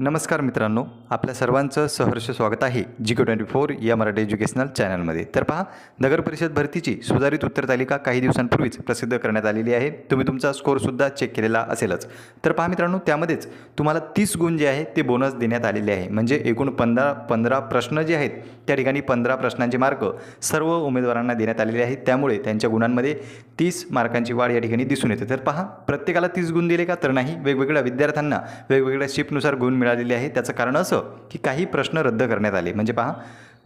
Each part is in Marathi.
नमस्कार मित्रांनो आपल्या सर्वांचं सहर्ष स्वागत आहे जी के ट्वेंटी फोर या मराठी एज्युकेशनल चॅनलमध्ये. तर पहा नगर परिषद भरतीची सुधारित उत्तर तालिका काही दिवसांपूर्वीच प्रसिद्ध करण्यात आलेली आहे. तुम्ही तुमचा स्कोअरसुद्धा चेक केलेला असेलच. तर पहा मित्रांनो त्यामध्येच तुम्हाला तीस गुण जे आहे ते बोनस देण्यात आलेले आहे. म्हणजे एकूण पंधरा पंधरा प्रश्न जे आहेत त्या ठिकाणी पंधरा प्रश्नांचे मार्क सर्व उमेदवारांना देण्यात आलेले आहेत. त्यामुळे त्यांच्या गुणांमध्ये तीस मार्कांची वाढ या ठिकाणी दिसून येते. तर पहा प्रत्येकाला तीस गुण दिले का? तर नाही. वेगवेगळ्या विद्यार्थ्यांना वेगवेगळ्या शिफ्टनुसार गुण मिळालेली आहे. त्याचं कारण असं की काही प्रश्न रद्द करण्यात आले. म्हणजे पहा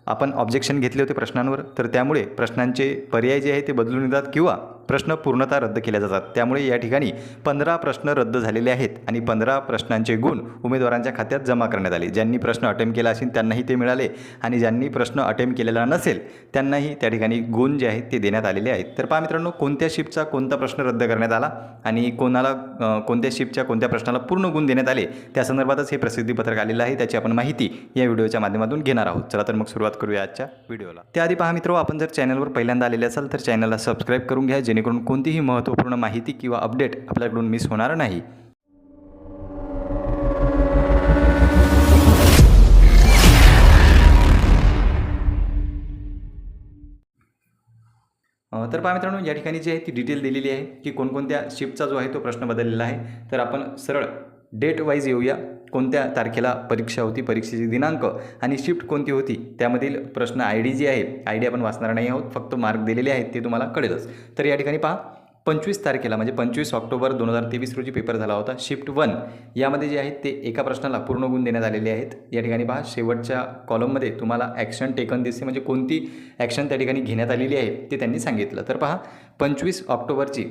आपण ऑब्जेक्शन घेतले होते प्रश्नांवर तर त्यामुळे प्रश्नांचे पर्याय जे आहे ते बदलून येतात किंवा प्रश्न पूर्णतः रद्द केले जातात. त्यामुळे या ठिकाणी पंधरा प्रश्न रद्द झालेले आहेत आणि पंधरा प्रश्नांचे गुण उमेदवारांच्या खात्यात जमा करण्यात आले. ज्यांनी प्रश्न अटेम्प्ट केला असेल त्यांनाही ते मिळाले आणि ज्यांनी प्रश्न अटेम्प्ट केलेला नसेल त्यांनाही त्या ठिकाणी गुण जे आहेत ते देण्यात आलेले आहेत. तर पहा मित्रांनो कोणत्या शिफ्टचा कोणता प्रश्न रद्द करण्यात आला आणि कोणाला कोणत्या शिफ्टच्या कोणत्या प्रश्नाला पूर्ण गुण देण्यात आले त्या संदर्भातच हे प्रसिद्धीपत्रक आलेलं आहे. त्याची आपण माहिती या व्हिडिओच्या माध्यमातून घेणार आहोत. चला तर मग सुरुवात करूया आजच्या व्हिडिओला. त्याआधी पहा मित्र आपण जर चॅनलवर पहिल्यांदा आलेले असाल तर चॅनलला सबस्क्राईब करून घ्या जेणेकरून कोणतीही महत्त्वपूर्ण माहिती किंवा अपडेट आपल्याकडून मिस होणार नाही. तर पहा मित्रांनो या ठिकाणी जी आहे ती डिटेल दिलेली आहे की कोणकोणत्या शिफ्टचा जो आहे तो प्रश्न बदललेला आहे. तर आपण सरळ डेट वाईज येऊया. कोणत्या तारखेला परीक्षा होती? परीक्षेची दिनांक आणि शिफ्ट कोणती होती? त्यामधील प्रश्न आय डी जी आहे आय डी आपण वाचणार नाही आहोत. फक्त मार्क दिलेले आहेत ते तुम्हाला कळेलच. तर या ठिकाणी पहा. पंचवीस तारखेला म्हणजे पंचवीस ऑक्टोबर दोन हजार तेवीस रोजी पेपर झाला होता. शिफ्ट वन यामध्ये जे आहेत ते एका प्रश्नाला पूर्ण गुण देण्यात आलेले आहेत. या ठिकाणी पहा. शेवटच्या कॉलममध्ये तुम्हाला ॲक्शन टेकन दिसते. म्हणजे कोणती ॲक्शन त्या ठिकाणी घेण्यात आलेली आहे ते त्यांनी सांगितलं. तर पहा. पंचवीस ऑक्टोबरची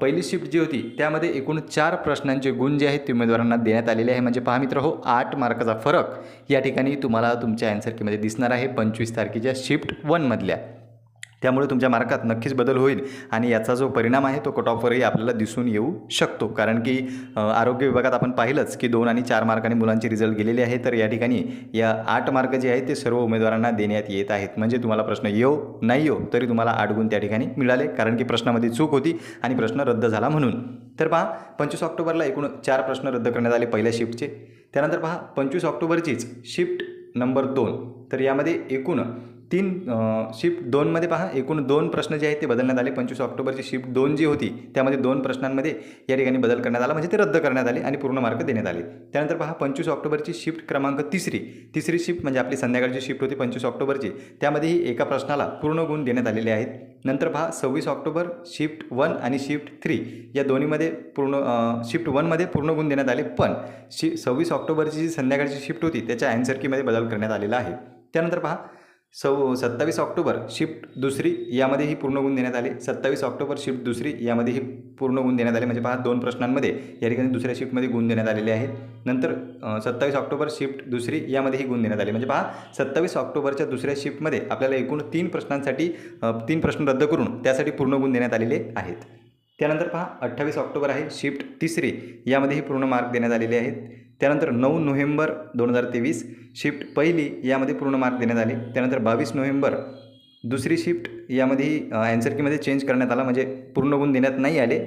पहिली शिफ्ट जी होती त्यामध्ये एकूण चार प्रश्नांचे गुण जे आहेत ते उमेदवारांना देण्यात आलेले आहे. म्हणजे पहा मित्र हो आठ मार्काचा फरक या ठिकाणी तुम्हाला तुमच्या अँसर कीमध्ये दिसणार आहे. पंचवीस तारखेच्या शिफ्ट वनमधल्या त्यामुळे तुमच्या मार्कात नक्कीच बदल होईल आणि याचा जो परिणाम आहे तो कट ऑफवरही आपल्याला दिसून येऊ शकतो. कारण की आरोग्य विभागात आपण पाहिलंच की दोन आणि चार मार्कांनी मुलांचे रिझल्ट गेलेले आहे. तर या ठिकाणी या आठ मार्क जे आहेत ते सर्व उमेदवारांना देण्यात येत आहेत. म्हणजे तुम्हाला प्रश्न येऊ नाही येऊ तरी तुम्हाला आठ गुण त्या ठिकाणी मिळाले. कारण की प्रश्नामध्ये चूक होती आणि प्रश्न रद्द झाला म्हणून. तर पहा पंचवीस ऑक्टोबरला एकूण चार प्रश्न रद्द करण्यात आले पहिल्या शिफ्टचे. त्यानंतर पहा पंचवीस ऑक्टोबरचीच शिफ्ट नंबर दोन. तर यामध्ये एकूण तीन शिफ्ट दोनमध्ये पहा. एकूण दोन प्रश्न जे आहेत ते बदलण्यात आले. पंचवीस ऑक्टोबरची शिफ्ट दोन जी होती त्यामध्ये दोन प्रश्नांमध्ये या ठिकाणी बदल करण्यात आला. म्हणजे ते रद्द करण्यात आले आणि पूर्ण मार्क देण्यात आले. त्यानंतर पहा पंचवीस ऑक्टोबरची शिफ्ट क्रमांक तिसरी. तिसरी शिफ्ट म्हणजे आपली संध्याकाळची शिफ्ट होती पंचवीस ऑक्टोबरची. त्यामध्येही एका प्रश्नाला पूर्ण गुण देण्यात आलेले आहेत. नंतर पहा सव्वीस ऑक्टोबर शिफ्ट वन आणि शिफ्ट थ्री या दोन्हीमध्ये पूर्ण शिफ्ट वनमध्ये पूर्ण गुण देण्यात आले. पण शि सव्वीस ऑक्टोबरची जी संध्याकाळची शिफ्ट होती त्याच्या अँसर कीमध्ये बदल करण्यात आलेला आहे. त्यानंतर पहा सव सत्तावीस ऑक्टोबर शिफ्ट दुसरी यामध्ये ही पूर्ण गुण देण्यात आले. सत्तावीस ऑक्टोबर शिफ्ट दुसरी यामध्ये ही पूर्ण गुण देण्यात आले. म्हणजे पहा दोन प्रश्नांमध्ये या ठिकाणी दुसऱ्या शिफ्टमध्ये गुण देण्यात आलेले आहेत. नंतर सत्तावीस ऑक्टोबर शिफ्ट दुसरी यामध्ये ही गुण देण्यात आले. म्हणजे पहा सत्तावीस ऑक्टोबरच्या दुसऱ्या शिफ्टमध्ये आपल्याला एकूण तीन प्रश्नांसाठी तीन प्रश्न रद्द करून त्यासाठी पूर्ण गुण देण्यात आलेले आहेत. त्यानंतर पहा अठ्ठावीस ऑक्टोबर आहे शिफ्ट तिसरी यामध्येही पूर्ण मार्क देण्यात आलेले आहेत. त्यानंतर नऊ नोव्हेंबर दोन हजार तेवीस शिफ्ट पहिली यामध्ये पूर्ण मार्क देण्यात आले. त्यानंतर बावीस नोव्हेंबर दुसरी शिफ्ट यामध्येही अँसर कीमध्ये चेंज करण्यात आला म्हणजे पूर्ण गुण देण्यात नाही आले.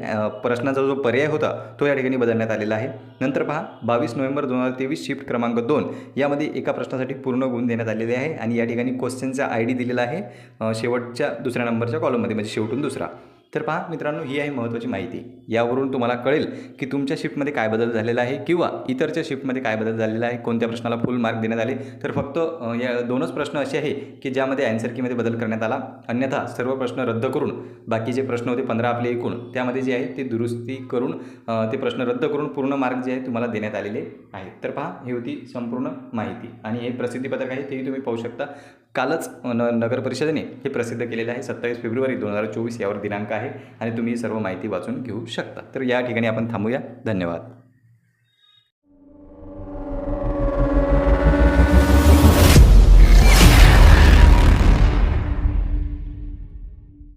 प्रश्नाचा जो पर्याय होता तो या ठिकाणी बदलण्यात आलेला आहे. नंतर पहा बावीस नोव्हेंबर दोन हजार तेवीस शिफ्ट क्रमांक दोन यामध्ये एका प्रश्नासाठी पूर्ण गुण देण्यात आलेले आहे आणि या ठिकाणी क्वेश्चनचा आय डी दिलेला आहे. शेवटच्या दुसऱ्या नंबरच्या कॉलममध्ये म्हणजे शेवटून दुसरा. तर पहा मित्रांनो ही आहे महत्त्वाची माहिती. यावरून तुम्हाला कळेल की तुमच्या शिफ्टमध्ये काय बदल झालेला आहे किंवा इतरच्या शिफ्टमध्ये काय बदल झालेला आहे कोणत्या प्रश्नाला फुल मार्क देण्यात आले. तर फक्त या दोनच प्रश्न असे आहे की ज्यामध्ये अँसर कीमध्ये बदल करण्यात आला. अन्यथा सर्व प्रश्न रद्द करून बाकीचे प्रश्न होते पंधरा आपले एकूण त्यामध्ये जे आहे ते दुरुस्ती करून ते प्रश्न रद्द करून पूर्ण मार्क जे आहे तुम्हाला देण्यात आलेले आहेत. तर पहा ही होती संपूर्ण माहिती. आणि हे प्रसिद्धीपत्रक आहे तेही तुम्ही पाहू शकता. कालच न नगर परिषदेने हे प्रसिद्ध केलेलं आहे. सत्तावीस फेब्रुवारी दोन हजार चोवीस यावर दिनांक आहे आणि तुम्ही सर्व माहिती वाचून घेऊ शकता. तर या ठिकाणी आपण थांबूया. धन्यवाद.